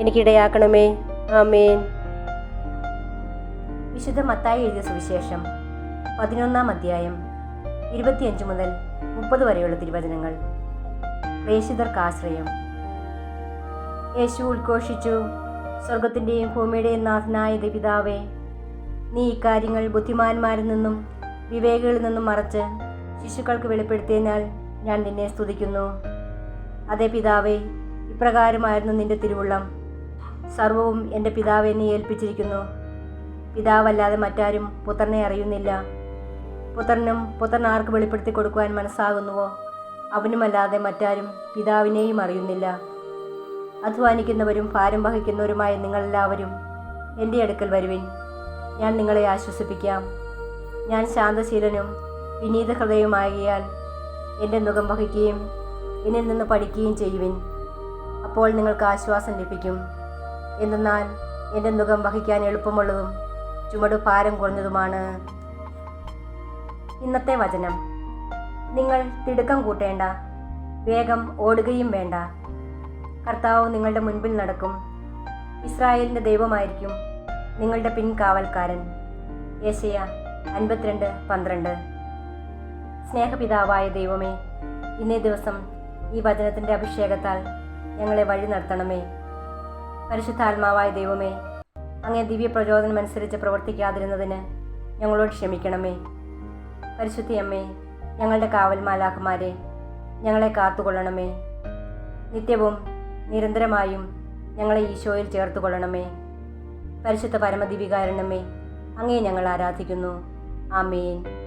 എനിക്കിടയാക്കണമേ. ആമേൻ. വിശുദ്ധ മത്തായി എഴുതിയ സുവിശേഷം പതിനൊന്നാം അധ്യായം ഇരുപത്തിയഞ്ച് മുതൽ മുപ്പത് വരെയുള്ള തിരുവചനങ്ങൾ. പ്രേഷിതർക്ക് ആശ്രയം. യേശു ഉദ്ഘോഷിച്ചു സ്വർഗത്തിന്റെയും ഭൂമിയുടെയും നാഥനായ പിതാവേ നീ ഇക്കാര്യങ്ങൾ ബുദ്ധിമാന്മാരിൽ നിന്നും വിവേകികളിൽ നിന്നും മറച്ച് ശിശുക്കൾക്ക് വെളിപ്പെടുത്തിയതിനാൽ ഞാൻ നിന്നെ സ്തുതിക്കുന്നു. അതേ പിതാവേ ഇപ്രകാരമായിരുന്നു നിന്റെ തിരുവുള്ളം. സർവവും എന്റെ പിതാവ് എന്നെ ഏൽപ്പിച്ചിരിക്കുന്നു. പിതാവല്ലാതെ മറ്റാരും പുത്രനെ അറിയുന്നില്ല. പുത്രനും പുത്രൻ ആർക്ക് വെളിപ്പെടുത്തി കൊടുക്കുവാൻ മനസ്സാകുന്നുവോ? അവനുമല്ലാതെ മറ്റാരും പിതാവിനെയും അറിയുന്നില്ല. അധ്വാനിക്കുന്നവരും ഭാരം വഹിക്കുന്നവരുമായ നിങ്ങളെല്ലാവരും എന്റെ അടുക്കൽ വരുവിൻ. ഞാൻ നിങ്ങളെ ആശ്വസിപ്പിക്കാം. ഞാൻ ശാന്തശീലനും വിനീത ഹൃദയമാകിയാൽ എന്റെ മുഖം വഹിക്കുകയും എന്നിൽ നിന്ന് പഠിക്കുകയും ചെയ്യുവിൻ. അപ്പോൾ നിങ്ങൾക്ക് ആശ്വാസം ലഭിക്കും. എന്തെന്നാൽ എന്റെ മുഖം വഹിക്കാൻ എളുപ്പമുള്ളതും ചുമട് ഭാരം കുറഞ്ഞതുമാണ്. ഇന്നത്തെ വചനം. നിങ്ങൾ തിടുക്കം കൂട്ടേണ്ട വേഗം ഓടുകയും വേണ്ട. കർത്താവ് നിങ്ങളുടെ മുൻപിൽ നടക്കും. ഇസ്രായേലിന്റെ ദൈവമായിരിക്കും നിങ്ങളുടെ പിൻകാവൽക്കാരൻ യേശയ അൻപത്തിരണ്ട് പന്ത്രണ്ട്. സ്നേഹപിതാവായ ദൈവമേ ഇന്നേ ദിവസം ഈ വചനത്തിന്റെ അഭിഷേകത്താൽ ഞങ്ങളെ വഴി നടത്തണമേ. പരിശുദ്ധാത്മാവായ ദൈവമേ അങ്ങേ ദിവ്യ പ്രചോദനമനുസരിച്ച് പ്രവർത്തിക്കാതിരുന്നതിന് ഞങ്ങളോട് ക്ഷമിക്കണമേ. പരിശുദ്ധിയമ്മേ ഞങ്ങളുടെ കാവൽ ഞങ്ങളെ കാത്തുകൊള്ളണമേ. നിത്യവും നിരന്തരമായും ഞങ്ങളെ ഈശോയിൽ ചേർത്തുകൊള്ളണമേ. പരിശുദ്ധ പരമദിവികാരണമേ അങ്ങേ ഞങ്ങൾ ആരാധിക്കുന്നു. ആമേൻ.